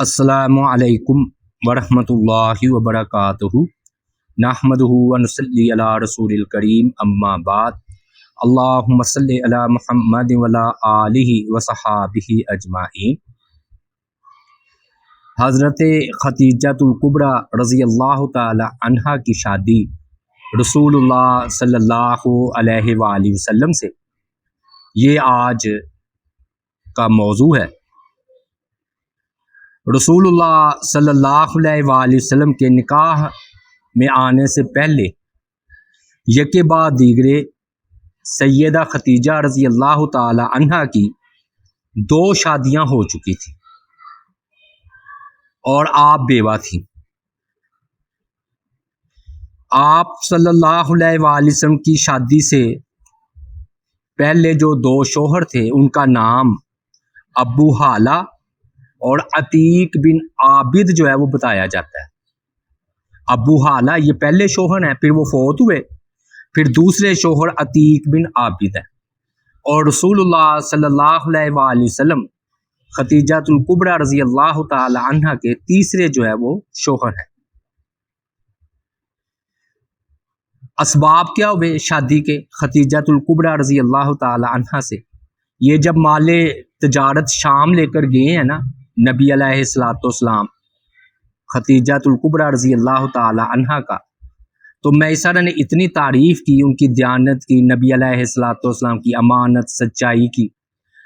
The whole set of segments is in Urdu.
السلام علیکم ورحمۃ اللہ وبرکاتہ۔ نحمد ونسلی علی رسول الکریم، اما بعد۔ اللہم صلی علی محمد ولا آلہ وصحابہ اجمعین۔ حضرت ختیجۃ القبرہ رضی اللہ تعالی عنہا کی شادی رسول اللہ صلی اللہ علیہ وآلہ وسلم سے۔ یہ آج کا موضوع ہے۔ رسول اللہ صلی اللہ علیہ وآلہ وسلم کے نکاح میں آنے سے پہلے، یکے بعد دیگرے سیدہ ختیجہ رضی اللہ تعالی عنہ کی دو شادیاں ہو چکی تھیں اور آپ بیوہ تھیں۔ آپ صلی اللہ علیہ وآلہ وسلم کی شادی سے پہلے جو دو شوہر تھے، ان کا نام ابو حالہ اور عتیق بن عابد جو ہے وہ بتایا جاتا ہے۔ ابو حالہ یہ پہلے شوہر ہیں، پھر وہ فوت ہوئے، پھر دوسرے شوہر عتیق بن عابد ہیں۔ اور رسول اللہ صلی اللہ علیہ وآلہ وسلم ختیجۃ القبرہ رضی اللہ تعالی عنہ کے تیسرے جو ہے وہ شوہر ہیں۔ اسباب کیا ہوئے شادی کے ختیجۃ القبرہ رضی اللہ تعالی عنہ سے؟ یہ جب مال تجارت شام لے کر گئے ہیں نا نبی علیہ السلاۃ والسلام ختیجۃ القبرہ رضی اللہ تعالی عنہ کا۔ تو میسر نے اتنی تعریف کی، ان کی دیانت کی، نبی علیہ السلاۃ والسلام کی امانت، سچائی کی۔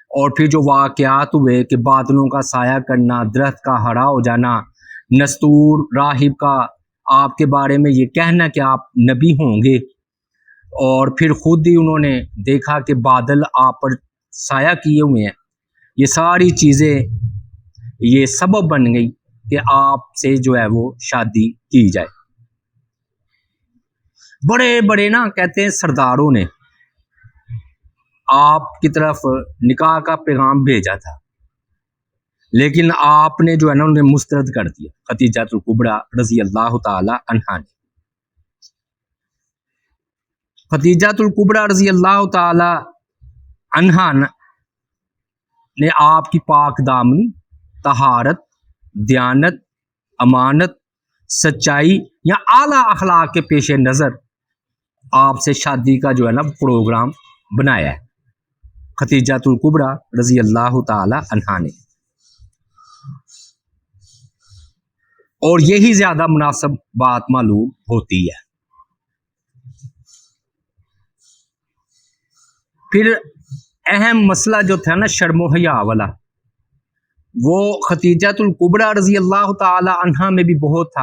اور پھر جو واقعات ہوئے کہ بادلوں کا سایہ کرنا، درخت کا ہرا ہو جانا، نستور، راہب کا، آپ کے بارے میں یہ کہنا کہ آپ نبی ہوں گے۔ اور پھر خود ہی انہوں نے دیکھا کہ بادل آپ پر سایہ کیے ہوئے ہیں۔ یہ ساری چیزیں یہ سبب بن گئی کہ آپ سے جو ہے وہ شادی کی جائے۔ بڑے بڑے نا کہتے ہیں سرداروں نے آپ کی طرف نکاح کا پیغام بھیجا تھا، لیکن آپ نے جو ہے نا انہیں مسترد کر دیا۔ ختیجہ القبرہ رضی اللہ تعالی عنہ نے۔ ختیجہ القبرہ رضی اللہ تعالی عنہ نے آپ کی پاک دامنی تہارت دیانت، امانت، سچائی یا اعلیٰ اخلاق کے پیش نظر آپ سے شادی کا جو ہے نا پروگرام بنایا ہے۔ ختیجات القبرہ رضی اللہ تعالی عنہ نے۔ اور یہی زیادہ مناسب بات معلوم ہوتی ہے۔ پھر اہم مسئلہ جو تھا نا شرم و حیا والا وہ ختیجت القبرہ رضی اللہ تعالی عنہ میں بھی بہت تھا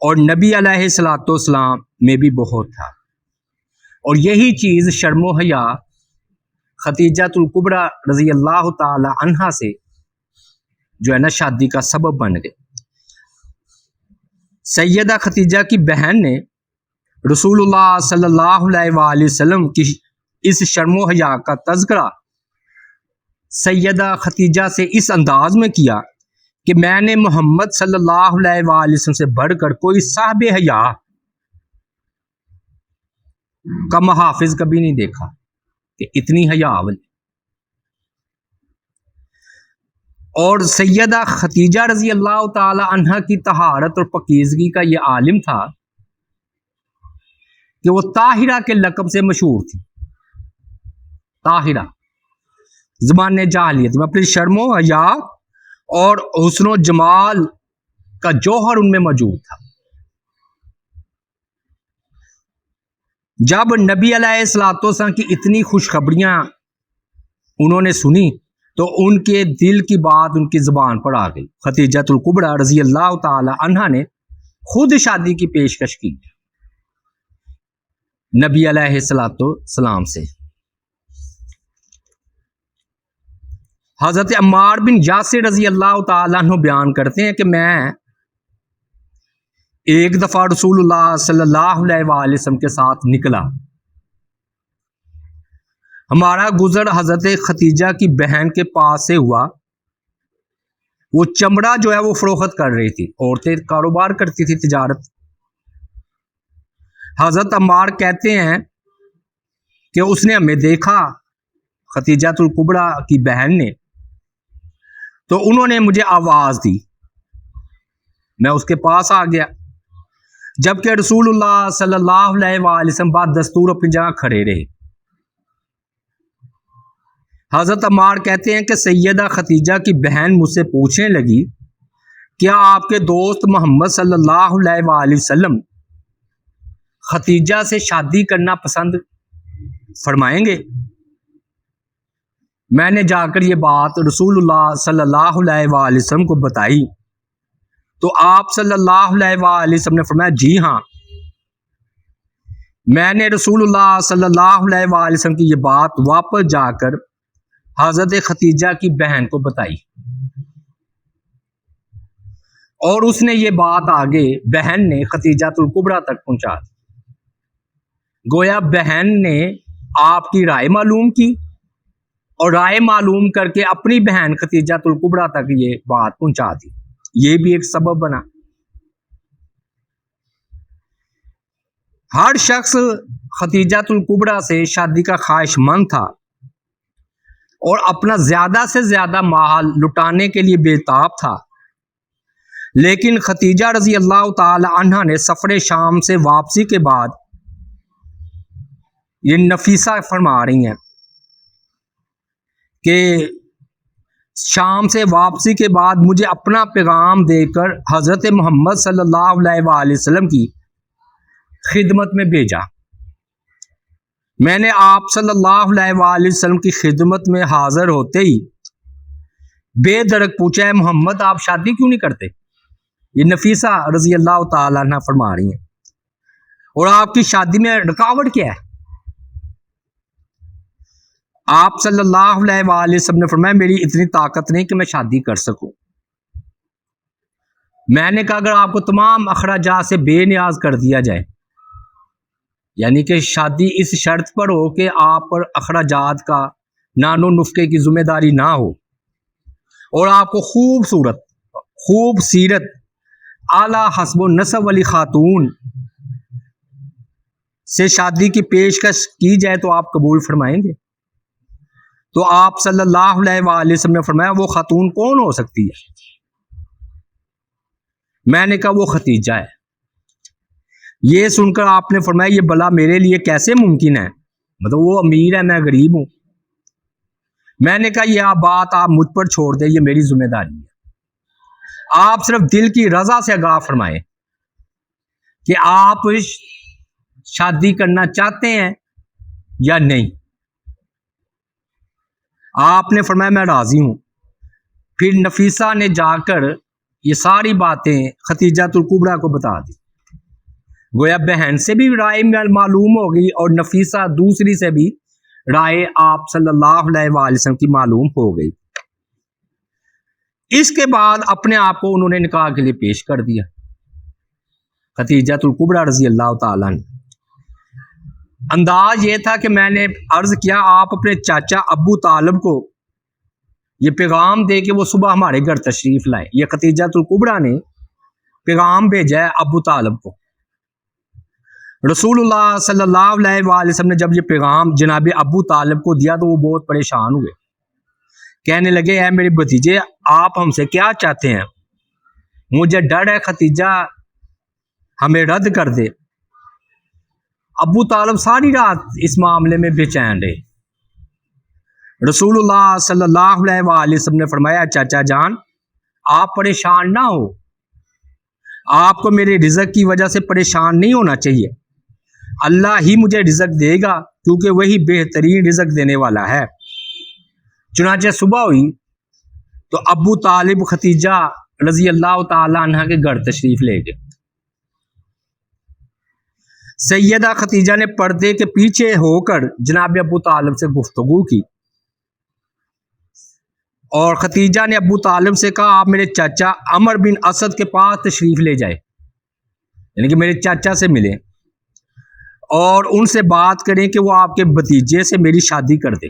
اور نبی علیہ السلاۃ والسلام میں بھی بہت تھا۔ اور یہی چیز شرم و حیا ختیجت القبرہ رضی اللہ تعالی عنہ سے جو ہے نا شادی کا سبب بن گئے۔ سیدہ ختیجہ کی بہن نے رسول اللہ صلی اللہ علیہ وآلہ وسلم کی اس شرم و حیا کا تذکرہ سیدہ ختیجہ سے اس انداز میں کیا کہ میں نے محمد صلی اللہ علیہ وآلہ وسلم سے بڑھ کر کوئی صاحب حیا کا محافظ کبھی نہیں دیکھا کہ اتنی حیا اور سیدہ ختیجہ رضی اللہ تعالی عنہ کی تہارت اور پکیزگی کا یہ عالم تھا کہ وہ طاہرہ کے لقب سے مشہور تھی۔ طاہرہ۔ زبان جاہلیت میں اپنی شرم و حیا اور حسن و جمال کا جوہر ان میں موجود تھا۔ جب نبی علیہ السلاۃ والسلام کی اتنی خوشخبریاں انہوں نے سنی، تو ان کے دل کی بات ان کی زبان پر آ گئی۔ ختیجت القبرہ رضی اللہ تعالی عنہ نے خود شادی کی پیشکش کی۔ نبی علیہ السلاۃ السلام سے۔ حضرت عمار بن یاسر رضی اللہ تعالیٰ عنہ بیان کرتے ہیں کہ میں ایک دفعہ رسول اللہ صلی اللہ علیہ وآلہ وسلم کے ساتھ نکلا۔ ہمارا گزر حضرت ختیجہ کی بہن کے پاس سے ہوا۔ وہ چمڑا جو ہے وہ فروخت کر رہی تھی، عورتیں کاروبار کرتی تھی تجارت۔ حضرت عمار کہتے ہیں کہ اس نے ہمیں دیکھا ختیجہ القبرہ کی بہن نے۔ تو انہوں نے مجھے آواز دی۔ میں اس کے پاس آ گیا۔ جبکہ رسول اللہ صلی اللہ علیہ وآلہ وسلم بعد دستور اپنی جگہ کھڑے رہے۔ حضرت عمار کہتے ہیں کہ سیدہ ختیجہ کی بہن مجھ سے پوچھنے لگی، کیا آپ کے دوست محمد صلی اللہ علیہ وآلہ وسلم ختیجہ سے شادی کرنا پسند فرمائیں گے؟ میں نے جا کر یہ بات رسول اللہ صلی اللہ علیہ وآلہ وسلم کو بتائی۔ تو آپ صلی اللہ علیہ وآلہ وسلم نے فرمایا جی ہاں۔ میں نے رسول اللہ صلی اللہ علیہ وآلہ وسلم کی یہ بات واپس جا کر حضرت ختیجہ کی بہن کو بتائی۔ اور اس نے یہ بات آگے بہن نے ختیجہ القبرا تک پہنچا دی۔ گویا بہن نے آپ کی رائے معلوم کی۔ اور رائے معلوم کر کے اپنی بہن ختیجہ القبرا تک یہ بات پہنچا دی۔ یہ بھی ایک سبب بنا۔ ہر شخص ختیجہ القبرا سے شادی کا خواہش مند تھا اور اپنا زیادہ سے زیادہ مال لٹانے کے لیے بےتاب تھا۔ لیکن ختیجہ رضی اللہ تعالی عنہ نے سفر شام سے واپسی کے بعد یہ نفیسہ فرما رہی ہیں۔ کہ شام سے واپسی کے بعد مجھے اپنا پیغام دے کر حضرت محمد صلی اللہ علیہ وآلہ وسلم کی خدمت میں بھیجا۔ میں نے آپ صلی اللہ علیہ وآلہ وسلم کی خدمت میں حاضر ہوتے ہی بے درک پوچھا ہے محمد، آپ شادی کیوں نہیں کرتے؟ یہ نفیسہ رضی اللہ تعالیٰ عنہ فرما رہی ہیں۔ اور آپ کی شادی میں رکاوٹ کیا ہے؟ آپ صلی اللہ علیہ وآلہ وسلم نے فرمایا میری اتنی طاقت نہیں کہ میں شادی کر سکوں۔ میں نے کہا اگر آپ کو تمام اخراجات سے بے نیاز کر دیا جائے یعنی کہ شادی اس شرط پر ہو کہ آپ پر اخراجات کا نان و نفقے کی ذمہ داری نہ ہو۔ اور آپ کو خوبصورت خوب سیرت، اعلیٰ حسب و نصب والی خاتون سے شادی کی پیشکش کی جائے تو آپ قبول فرمائیں گے۔ تو آپ صلی اللہ علیہ وآلہ وسلم نے فرمایا، وہ خاتون کون ہو سکتی ہے؟ میں نے کہا، وہ ختیجہ ہے۔ یہ سن کر آپ نے فرمایا، یہ بلا میرے لیے کیسے ممکن ہے؟ مطلب وہ امیر ہے، میں غریب ہوں۔ میں نے کہا، یہ بات آپ مجھ پر چھوڑ دیں، یہ میری ذمہ داری ہے۔ آپ صرف دل کی رضا سے آگاہ فرمائے کہ آپ شادی کرنا چاہتے ہیں یا نہیں۔ آپ نے فرمایا میں راضی ہوں۔ پھر نفیسہ نے جا کر یہ ساری باتیں ختیجہ القبرا کو بتا دی۔ گویا بہن سے بھی رائے معلوم ہو گئی اور نفیسہ دوسری سے بھی رائے آپ صلی اللہ علیہ وآلہ وسلم کی معلوم ہو گئی۔ اس کے بعد اپنے آپ کو انہوں نے نکاح کے لیے پیش کر دیا۔ ختیجہ القبرا رضی اللہ تعالیٰ نے انداز یہ تھا کہ میں نے عرض کیا آپ اپنے چاچا ابو طالب کو، یہ پیغام دے کہ وہ صبح ہمارے گھر تشریف لائے یہ ختیجہ القبرا نے پیغام بھیجا ہے ابو طالب کو۔ رسول اللہ صلی اللہ علیہ وآلہ وسلم نے جب یہ پیغام جناب ابو طالب کو دیا تو وہ بہت پریشان ہوئے۔ کہنے لگے، اے میرے بھتیجے، آپ ہم سے کیا چاہتے ہیں؟ مجھے ڈر ہے ختیجہ ہمیں رد کر دے۔ ابو طالب ساری رات اس معاملے میں بے چین رہے۔ رسول اللہ صلی اللہ علیہ وآلہ وسلم نے فرمایا، چاچا جان، آپ پریشان نہ ہو۔ آپ کو میرے رزق کی وجہ سے پریشان نہیں ہونا چاہیے۔ اللہ ہی مجھے رزق دے گا، کیونکہ وہی بہترین رزق دینے والا ہے۔ چنانچہ صبح ہوئی تو ابو طالب ختیجہ رضی اللہ تعالی عنہ کے گھر تشریف لے گئے۔ سیدہ ختیجہ نے پردے کے پیچھے ہو کر جناب ابو طالب سے گفتگو کی۔ اور ختیجہ نے ابو طالب سے کہا، آپ میرے چاچا امر بن اسد کے پاس تشریف لے جائے یعنی کہ میرے چاچا سے ملے اور ان سے بات کریں کہ وہ آپ کے بتیجے سے میری شادی کر دے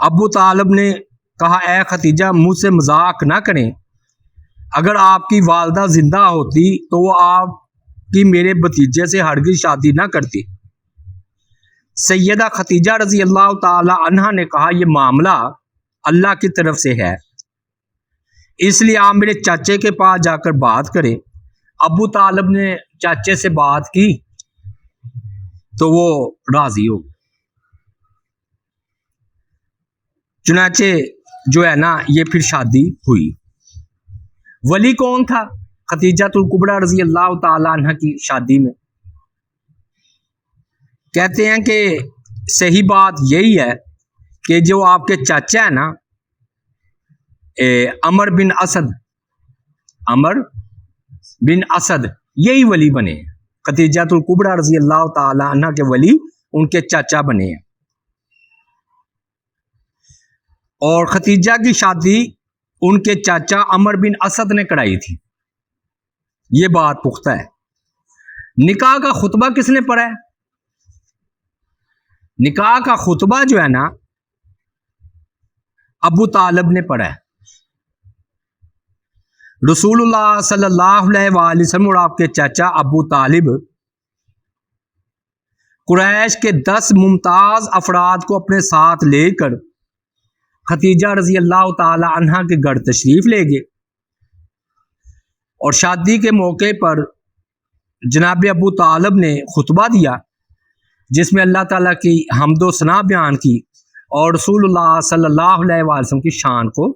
ابو طالب نے کہا، اے ختیجہ مجھ سے مذاق نہ کریں۔ اگر آپ کی والدہ زندہ ہوتی تو وہ آپ کی میرے بتیجے سے ہرگز شادی نہ کرتی۔ سیدہ ختیجہ رضی اللہ تعالی عنہ نے کہا، یہ معاملہ اللہ کی طرف سے ہے۔ اس لیے آپ میرے چاچے کے پاس جا کر بات کریں۔ ابو طالب نے چاچے سے بات کی تو وہ راضی ہو چنانچہ جو ہے نا، یہ پھر شادی ہوئی۔ ولی کون تھا؟ ختیجہ القبرا رضی اللہ تعالی عنہ کی شادی میں۔ کہتے ہیں کہ صحیح بات یہی ہے کہ جو آپ کے چاچا ہے نا امر بن اسد امر بن اسد، یہی ولی بنے ہیں۔ ختیجہ القبرا رضی اللہ تعالی عنہ کے ولی ان کے چاچا بنے ہیں۔ اور ختیجہ کی شادی ان کے چاچا امر بن اسد نے کرائی تھی۔ یہ بات پختہ ہے۔ نکاح کا خطبہ کس نے پڑھا ہے؟ نکاح کا خطبہ جو ہے نا، ابو طالب نے پڑھا ہے۔ رسول اللہ صلی اللہ علیہ وآلہ وسلم اور آپ کے چاچا ابو طالب قریش کے دس ممتاز افراد کو اپنے ساتھ لے کر ختیجہ رضی اللہ تعالی عنہ کے گھر تشریف لے گئے۔ اور شادی کے موقع پر جناب ابو طالب نے خطبہ دیا، جس میں اللہ تعالیٰ کی حمد و ثنا بیان کی اور رسول اللہ صلی اللہ علیہ وسلم کی شان کو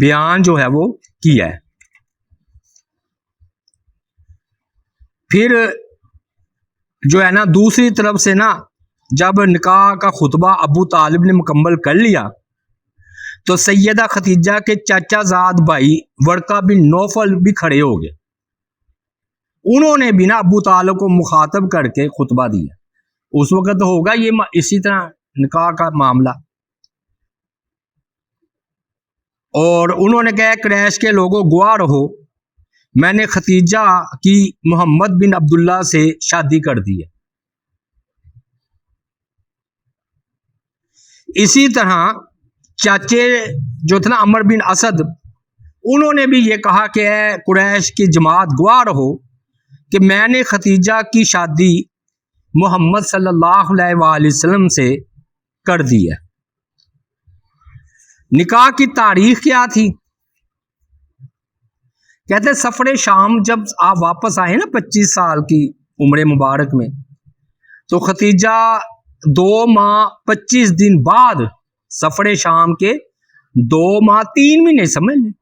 بیان جو ہے وہ کیا ہے۔ پھر جو ہے نا، دوسری طرف سے نا، جب نکاح کا خطبہ ابو طالب نے مکمل کر لیا تو سیدہ ختیجہ کے چاچا زاد بھائی ورکا بن نوفل بھی کھڑے ہو گئے۔ انہوں نے بھی نا ابو طالب کو مخاطب کر کے خطبہ دیا۔ اس وقت ہوگا یہ اسی طرح نکاح کا معاملہ۔ اور انہوں نے کہا کریش کے لوگوں گوا رہو۔ میں نے ختیجہ کی محمد بن عبداللہ سے شادی کر دی ہے۔ اسی طرح چاچے جو تھا نا امر بن اسد، انہوں نے بھی یہ کہا کہ اے قریش کی جماعت گوا رہو کہ میں نے ختیجہ کی شادی محمد صلی اللہ علیہ وآلہ وسلم سے کر دی ہے۔ نکاح کی تاریخ کیا تھی؟ کہتے سفر شام جب آپ واپس آئے نا پچیس سال کی عمر مبارک میں، تو ختیجہ دو ماہ پچیس دن بعد سفر شام کے دو ماہ، تین مہینے، سمجھ لیں۔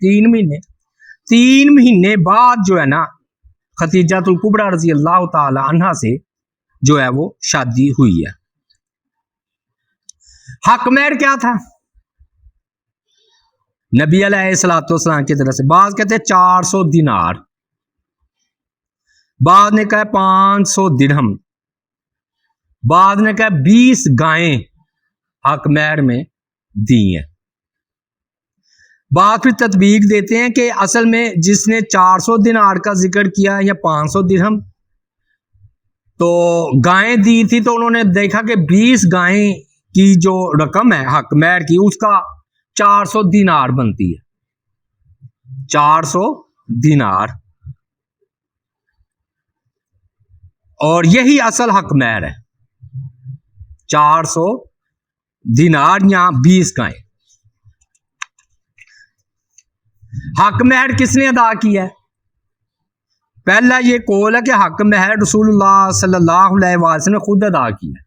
تین مہینے۔ تین مہینے بعد جو ہے نا ختیجہ القبرہ رضی اللہ تعالی عنہ سے جو ہے وہ شادی ہوئی ہے۔ حق مہر کیا تھا؟ نبی علیہ السلاۃ والسلام کی طرف سے۔ بعض کہتے ہیں چار سو دینار۔ بعض نے کہا پانچ سو درہم۔ بعض نے کہا بیس گائیں۔ حق مہر میں دی ہیں۔ بعض پھر تطبیق دیتے ہیں کہ اصل میں جس نے چار سو دینار کا ذکر کیا یا پانچ سو درہم تو گائیں دی تھی تو انہوں نے دیکھا کہ بیس گائیں کی جو رقم ہے حق مہر کی، اس کا چار سو دینار بنتی ہے۔ چار سو دینار اور یہی اصل حق مہر ہے۔ چار سو دینار یا بیس گائیں حق مہر کس نے ادا کیا ہے؟ پہلا یہ کول ہے کہ حق مہر رسول اللہ صلی اللہ علیہ وسلم نے خود ادا کیا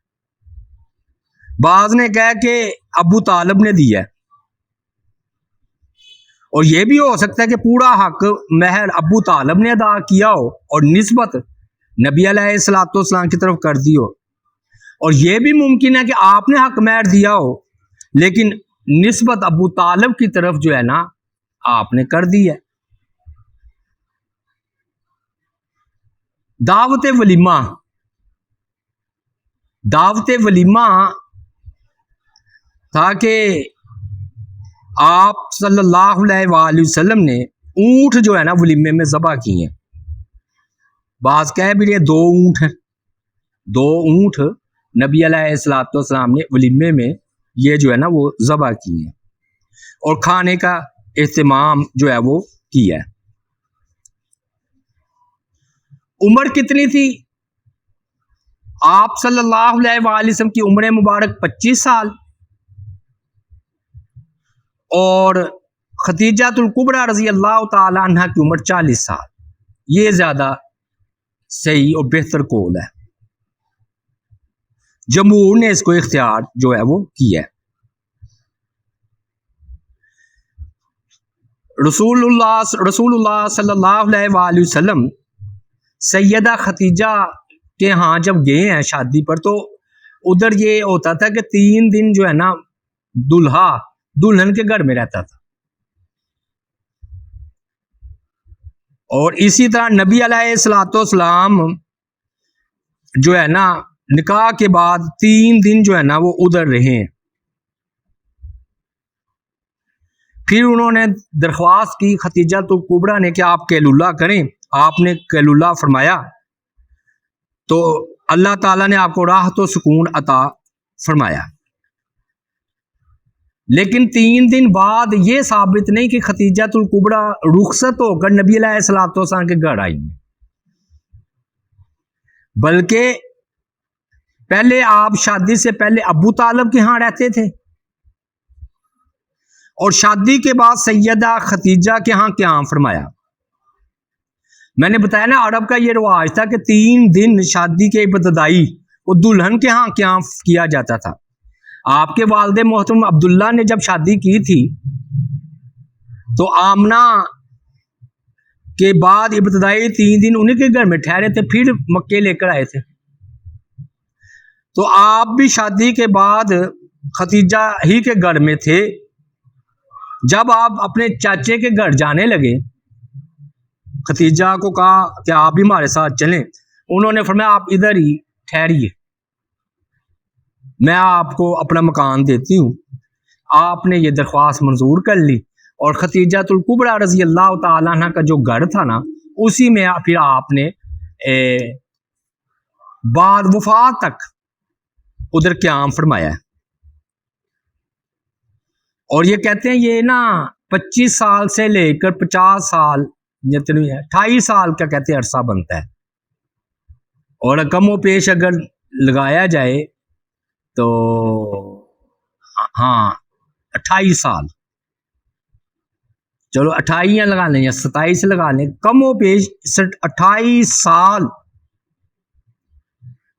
بعض نے کہا کہ ابو طالب نے دیا اور یہ بھی ہو سکتا ہے کہ پورا حق مہر ابو طالب نے ادا کیا ہو اور نسبت نبی علیہ السلاۃ والسلام کی طرف کر دی ہو۔ اور یہ بھی ممکن ہے کہ آپ نے حق مہر دیا ہو، لیکن نسبت ابو طالب کی طرف جو ہے نا، آپ نے کر دی ہے۔ دعوت ولیمہ۔ دعوت ولیمہ تھا کہ آپ صلی اللہ علیہ وآلہ وسلم نے اونٹ جو ہے نا، ولیمے میں ذبح کی ہیں بعض کہہ بھی دو اونٹ ہیں۔ دو اونٹ۔ نبی علیہ السلاۃ والسلام نے ولیمے میں یہ جو ہے نا وہ ذبح کی ہیں اور کھانے کا اہتمام جو ہے وہ کیا ہے۔ عمر کتنی تھی؟ آپ صلی اللہ علیہ وآلہ وسلم کی عمر مبارک پچیس سال۔ اور ختیجات القبرہ رضی اللہ تعالی عنہ کی عمر چالیس سال۔ یہ زیادہ صحیح اور بہتر قول ہے۔ جمہور نے اس کو اختیار جو ہے وہ کیا ہے۔ رسول اللہ رسول اللہ صلی اللہ علیہ وآلہ وسلم سیدہ ختیجہ کے ہاں جب گئے ہیں شادی پر تو ادھر یہ ہوتا تھا کہ تین دن جو ہے نا دلہا، دلہن کے گھر میں رہتا تھا۔ اور اسی طرح نبی علیہ السلاۃ والسلام جو ہے نا نکاح کے بعد تین دن جو ہے نا وہ ادھر رہے ہیں۔ پھر انہوں نے درخواست کی، ختیجہ تو کبرا نے کہ آپ کیلولہ کریں۔ آپ نے کیلولہ فرمایا۔ تو اللہ تعالیٰ نے آپ کو راحت و سکون عطا فرمایا۔ لیکن تین دن بعد یہ ثابت نہیں کہ ختیجہ القبرا رخصت ہو کر نبی علیہ السلاۃ والسلام کے گھر آئی۔ بلکہ پہلے آپ شادی سے پہلے ابو طالب کے ہاں رہتے تھے۔ اور شادی کے بعد سیدہ ختیجہ کے ہاں قیام فرمایا؟ میں نے بتایا نا عرب کا یہ رواج تھا کہ تین دن شادی کے ابتدائی وہ دلہن کے ہاں قیام کیا جاتا تھا۔ آپ کے والد محترم عبداللہ نے جب شادی کی تھی تو آمنا کے بعد ابتدائی تین دن انہیں کے گھر میں ٹھہرے تھے، پھر مکے لے کر آئے تھے۔ تو آپ بھی شادی کے بعد ختیجہ ہی کے گھر میں تھے۔ جب آپ اپنے چاچے کے گھر جانے لگے، ختیجہ کو کہا کہ آپ بھی ہمارے ساتھ چلیں۔ انہوں نے فرمایا، آپ ادھر ہی ٹھہریے۔ میں آپ کو اپنا مکان دیتی ہوں۔ آپ نے یہ درخواست منظور کر لی۔ اور ختیجہ القبرا رضی اللہ تعالیٰ عنہ کا جو گھر تھا نا، اسی میں پھر آپ نے بعد وفات تک ادھر قیام فرمایا ہے؟ اور یہ کہتے ہیں یہ نا پچیس سال سے لے کر پچاس سال جتنی ہے، اٹھائیس سال کا کہتے ہیں عرصہ بنتا ہے۔ اور کم و پیش اگر لگایا جائے تو ہاں اٹھائیس سال۔ چلو اٹھائیس لگا لیں یا ستائیس لگا لیں، کم و پیش اٹھائیس سال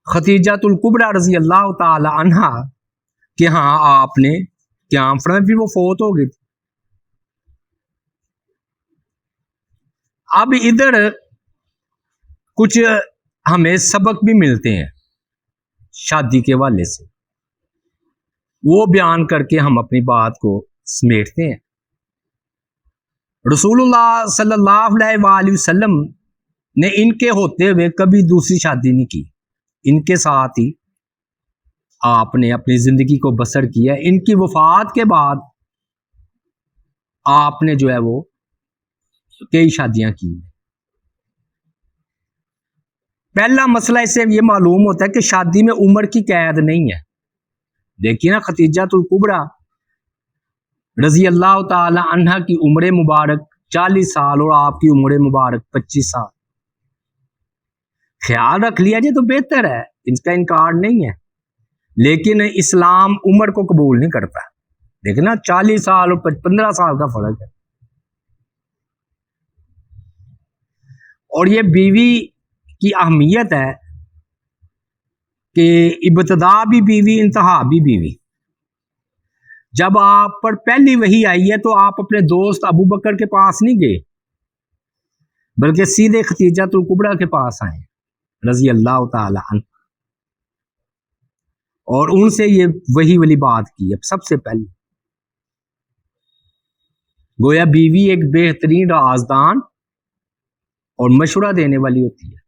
ختیجت القبرا رضی اللہ تعالی عنہ کہ ہاں آپ نے کیا پھر وہ فوت ہو گئی اب ادھر کچھ ہمیں سبق بھی ملتے ہیں شادی کے والے سے۔ وہ بیان کر کے ہم اپنی بات کو سمیٹتے ہیں۔ رسول اللہ صلی اللہ علیہ وآلہ وسلم نے ان کے ہوتے ہوئے کبھی دوسری شادی نہیں کی۔ ان کے ساتھ ہی آپ نے اپنی زندگی کو بسر کیا ان کی وفات کے بعد آپ نے جو ہے وہ کئی شادیاں کی پہلا مسئلہ اس سے یہ معلوم ہوتا ہے کہ شادی میں عمر کی قید نہیں ہے۔ دیکھیے نا ختیجہ القبرا رضی اللہ تعالی عنہ کی عمر مبارک چالیس سال اور آپ کی عمر مبارک پچیس سال۔ خیال رکھ لیا جائے تو بہتر ہے، اس کا انکار نہیں ہے۔ لیکن اسلام عمر کو قبول نہیں کرتا۔ دیکھنا، چالیس سال اور پندرہ سال کا فرق ہے۔ اور یہ بیوی کی اہمیت ہے کہ ابتدا بھی بیوی، انتہا بھی بیوی۔ جب آپ پر پہلی وہی آئی ہے تو آپ اپنے دوست ابو بکر کے پاس نہیں گئے، بلکہ سیدھے ختیجہ القبرا کے پاس آئے۔ رضی اللہ تعالی عنہ۔ اور ان سے یہ وہی والی بات کی۔ اب سب سے پہلے گویا بیوی ایک بہترین رازدان اور مشورہ دینے والی ہوتی ہے۔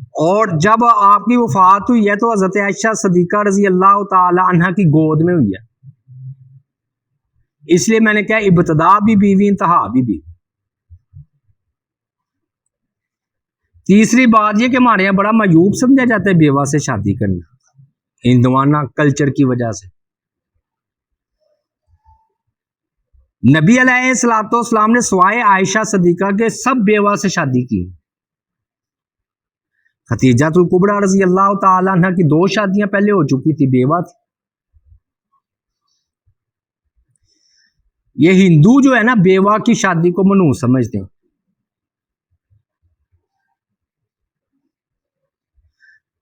اور جب آپ کی وفات ہوئی ہے تو حضرت عائشہ صدیقہ رضی اللہ تعالی عنہ کی گود میں ہوئی ہے۔ اس لیے میں نے کہا ابتدا بھی بیوی، انتہا بھی بیوی۔ تیسری بات یہ کہ ہمارے یہاں بڑا معیوب سمجھا جاتا ہے بیوہ سے شادی کرنا، ہندوانہ کلچر کی وجہ سے۔ نبی علیہ السلاۃ والسلام نے سوائے عائشہ صدیقہ کے سب بیوہ سے شادی کی۔ ختیجہ القبرا رضی اللہ تعالیٰ عنہ کی دو شادیاں پہلے ہو چکی تھی بیوہ تھی۔ یہ ہندو جو ہے نا، بیوہ کی شادی کو منو سمجھتے ہیں۔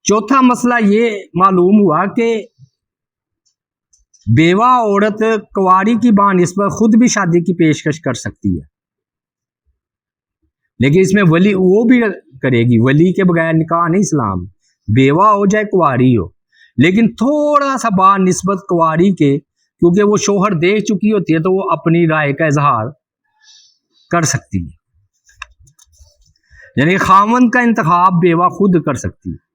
چوتھا مسئلہ یہ معلوم ہوا کہ بیوہ عورت کواری کی بان اس پر خود بھی شادی کی پیشکش کر سکتی ہے۔ لیکن اس میں ولی وہ بھی کرے گی، ولی کے بغیر نکاح نہیں اسلام۔ بیوہ ہو جائے کواری ہو۔ لیکن تھوڑا سا با نسبت کواری کے، کیونکہ وہ شوہر دیکھ چکی ہوتی ہے تو وہ اپنی رائے کا اظہار کر سکتی ہے۔ یعنی خامن کا انتخاب بیوہ خود کر سکتی ہے۔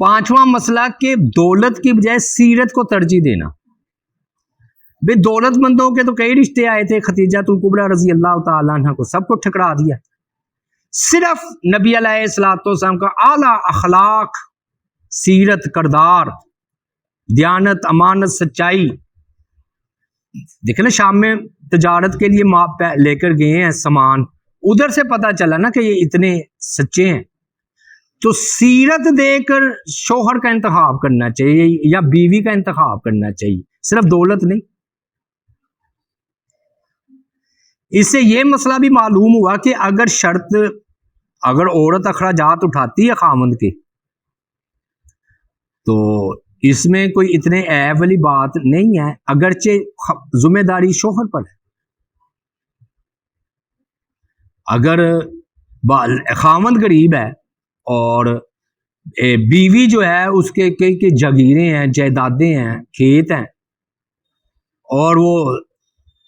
پانچواں مسئلہ کہ دولت کی بجائے سیرت کو ترجیح دینا۔ بے دولت مندوں کے تو کئی رشتے آئے تھے ختیجہ القبرا رضی اللہ تعالیٰ عنہ کو سب کو ٹھکرا دیا۔ صرف نبی علیہ السلاۃ والسلام کا اعلیٰ اخلاق، سیرت کردار، دیانت، امانت، سچائی۔ دیکھیں نا، شام میں تجارت کے لیے لے کر گئے ہیں، سامان۔ ادھر سے پتا چلا نا کہ یہ اتنے سچے ہیں۔ تو سیرت دے کر شوہر کا انتخاب کرنا چاہیے یا بیوی کا انتخاب کرنا چاہیے، صرف دولت نہیں۔ اس سے یہ مسئلہ بھی معلوم ہوا کہ اگر شرط، اگر عورت اخراجات اٹھاتی ہے خامند کے، تو اس میں کوئی اتنے عیب والی بات نہیں ہے، اگرچہ ذمہ داری شوہر پر ہے۔ اگر خامند غریب ہے اور بیوی جو ہے، اس کے کئی کئی جگیریں ہیں، جائیدادیں ہیں، کھیت ہیں، اور وہ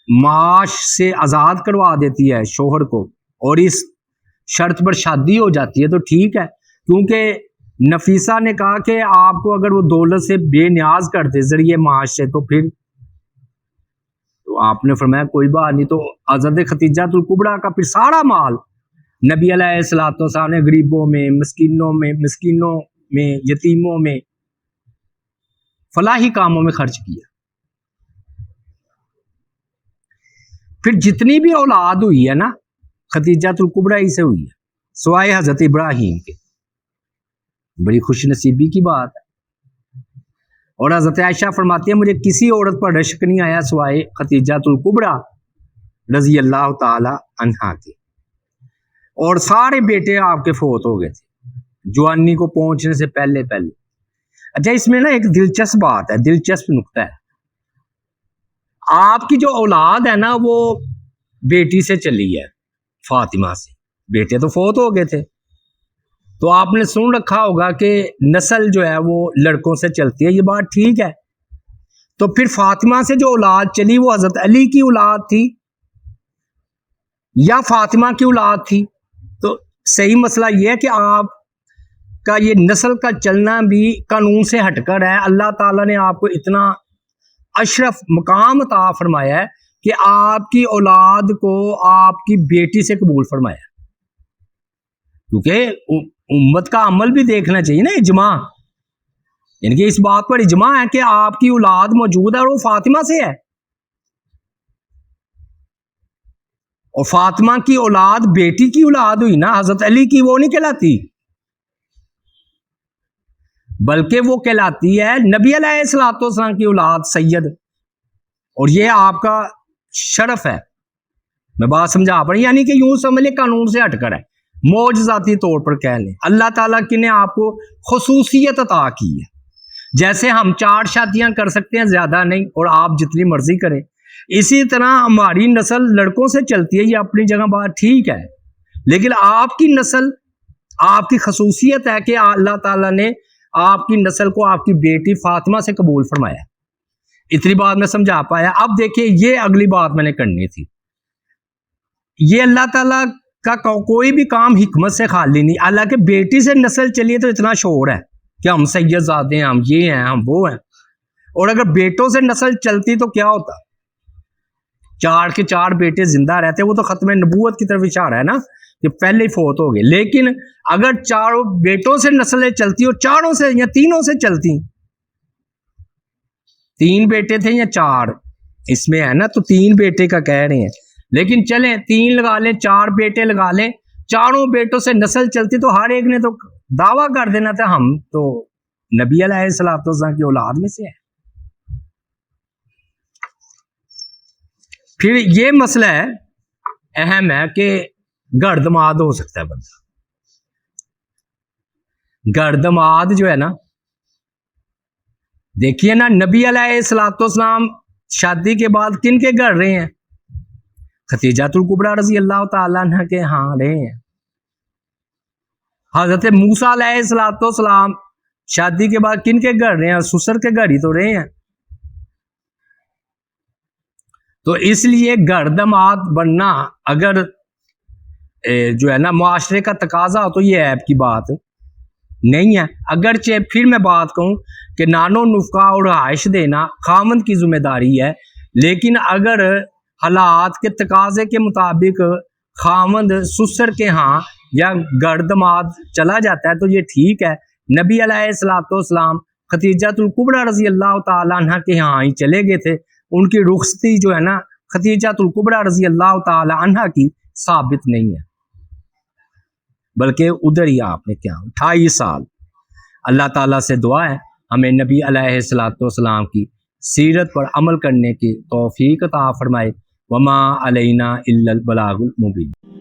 معاش سے آزاد کروا دیتی ہے شوہر کو، اور اس شرط پر شادی ہو جاتی ہے، تو ٹھیک ہے، کیونکہ نفیسہ نے کہا کہ آپ کو اگر وہ دولت سے بے نیاز کر دے، ذریعے معاش سے، تو پھر تو آپ نے فرمایا، کوئی بات نہیں، تو آزاد ختیجہ القبرا کا پھر سارا مال نبی علیہ السلاۃ والسلام نے غریبوں میں، مسکینوں میں مسکینوں میں، یتیموں میں فلاحی کاموں میں خرچ کیا۔ پھر جتنی بھی اولاد ہوئی ہے نا ختیجہ القبرا ہی سے ہوئی ہے، سوائے حضرت ابراہیم کے۔ بڑی خوش نصیبی کی بات۔ ہے اور حضرت عائشہ فرماتی ہے مجھے کسی عورت پر رشک نہیں آیا سوائے ختیجہ القبرا رضی اللہ تعالی عنہا کے۔ اور سارے بیٹے آپ کے فوت ہو گئے تھے۔ جوانی کو پہنچنے سے پہلے پہلے۔ اچھا اس میں نا ایک دلچسپ بات ہے، دلچسپ نقطہ ہے۔ آپ کی جو اولاد ہے نا، وہ بیٹی سے چلی ہے، فاطمہ سے۔ بیٹے تو فوت ہو گئے تھے۔ تو آپ نے سن رکھا ہوگا کہ نسل جو ہے، وہ لڑکوں سے چلتی ہے، یہ بات ٹھیک ہے۔ تو پھر فاطمہ سے جو اولاد چلی، وہ حضرت علی کی اولاد تھی یا فاطمہ کی اولاد تھی؟ صحیح مسئلہ یہ ہے کہ آپ کا یہ نسل کا چلنا بھی قانون سے ہٹ کر ہے۔ اللہ تعالیٰ نے آپ کو اتنا اشرف مقام عطا فرمایا ہے کہ آپ کی اولاد کو آپ کی بیٹی سے قبول فرمایا۔ کیونکہ امت کا عمل بھی دیکھنا چاہیے نا اجماع۔ یعنی کہ اس بات پر اجماع ہے کہ آپ کی اولاد موجود ہے اور وہ فاطمہ سے ہے۔ اور فاطمہ کی اولاد، بیٹی کی اولاد ہوئی نا، حضرت علی کی، وہ نہیں کہلاتی؟ بلکہ وہ کہلاتی ہے نبی علیہ السلاۃ والسلام کی اولاد، سید۔ اور یہ آپ کا شرف ہے۔ میں بات سمجھا پڑی یعنی کہ یوں سمجھ لیں، قانون سے ہٹ کر ہے۔ موج ذاتی طور پر کہہ لیں۔ اللہ تعالیٰ کی نے آپ کو خصوصیت عطا کی ہے۔ جیسے ہم چار شادیاں کر سکتے ہیں، زیادہ نہیں، اور آپ جتنی مرضی کریں۔ اسی طرح ہماری نسل لڑکوں سے چلتی ہے، یہ اپنی جگہ بات ٹھیک ہے۔ لیکن آپ کی نسل، آپ کی خصوصیت ہے کہ اللہ تعالیٰ نے آپ کی نسل کو آپ کی بیٹی فاطمہ سے قبول فرمایا۔ اتنی بات میں سمجھا پایا۔ اب دیکھیں یہ اگلی بات میں نے کرنی تھی۔ یہ اللہ تعالیٰ کا کوئی بھی کام حکمت سے خالی نہیں۔ اللہ کے بیٹی سے نسل چلیے تو اتنا شور ہے کہ ہم سید زادے ہیں، ہم یہ ہیں، ہم وہ ہیں۔ اور اگر بیٹوں سے نسل چلتی تو کیا ہوتا؟ چار کے چار بیٹے زندہ رہتے وہ تو ختم نبوت کی طرف اشارہ ہے نا کہ پہلے ہی فوت ہو گئے۔ لیکن اگر چاروں بیٹوں سے نسلیں چلتی اور چاروں سے یا تینوں سے چلتی۔ تین بیٹے تھے یا چار اس میں ہے نا، تو تین بیٹے کا کہہ رہے ہیں۔ لیکن چلیں، تین لگا لیں، چار بیٹے لگا لیں۔ چاروں بیٹوں سے نسل چلتی تو ہر ایک نے تو دعویٰ کر دینا تھا، ہم تو نبی علیہ السلام کی اولاد میں سے ہے پھر یہ مسئلہ ہے اہم ہے کہ گردماد ہو سکتا ہے بندہ۔ گردماد جو ہے نا، دیکھیے نا، نبی علیہ السلاۃ والسلام شادی کے بعد کن کے گھر رہے ہیں؟ ختیجات القبرا رضی اللہ تعالیٰ عنہ کے ہاں رہے ہیں۔ حضرت موسا علیہ السلاۃ والسلام شادی کے بعد کن کے گھر رہے ہیں؟ سسر کے گھر ہی تو رہے ہیں۔ تو اس لیے گردمات بننا اگر جو ہے نا، معاشرے کا تقاضا ہو تو یہ ایپ کی بات نہیں ہے۔ اگرچہ پھر میں بات کہوں کہ نانو نفقہ اور رہائش دینا خامند کی ذمہ داری ہے، لیکن اگر حالات کے تقاضے کے مطابق خامند سسر کے ہاں یا گردماد چلا جاتا ہے، تو یہ ٹھیک ہے۔ نبی علیہ السلاۃ والسلام ختیجت القبرہ رضی اللہ تعالیٰ عنہ کے ہاں ہی چلے گئے تھے۔ ان کی رخصتی جو ہے نا خدیجہ القبرہ رضی اللہ تعالی عنہ کی ثابت نہیں ہے۔ بلکہ ادھر ہی آپ نے کیا اٹھائیس سال۔ اللہ تعالیٰ سے دعا ہے، ہمیں نبی علیہ السلاۃ والسلام کی سیرت پر عمل کرنے کی توفیق عطا فرمائے۔ وما علینا الا البلاغ المبین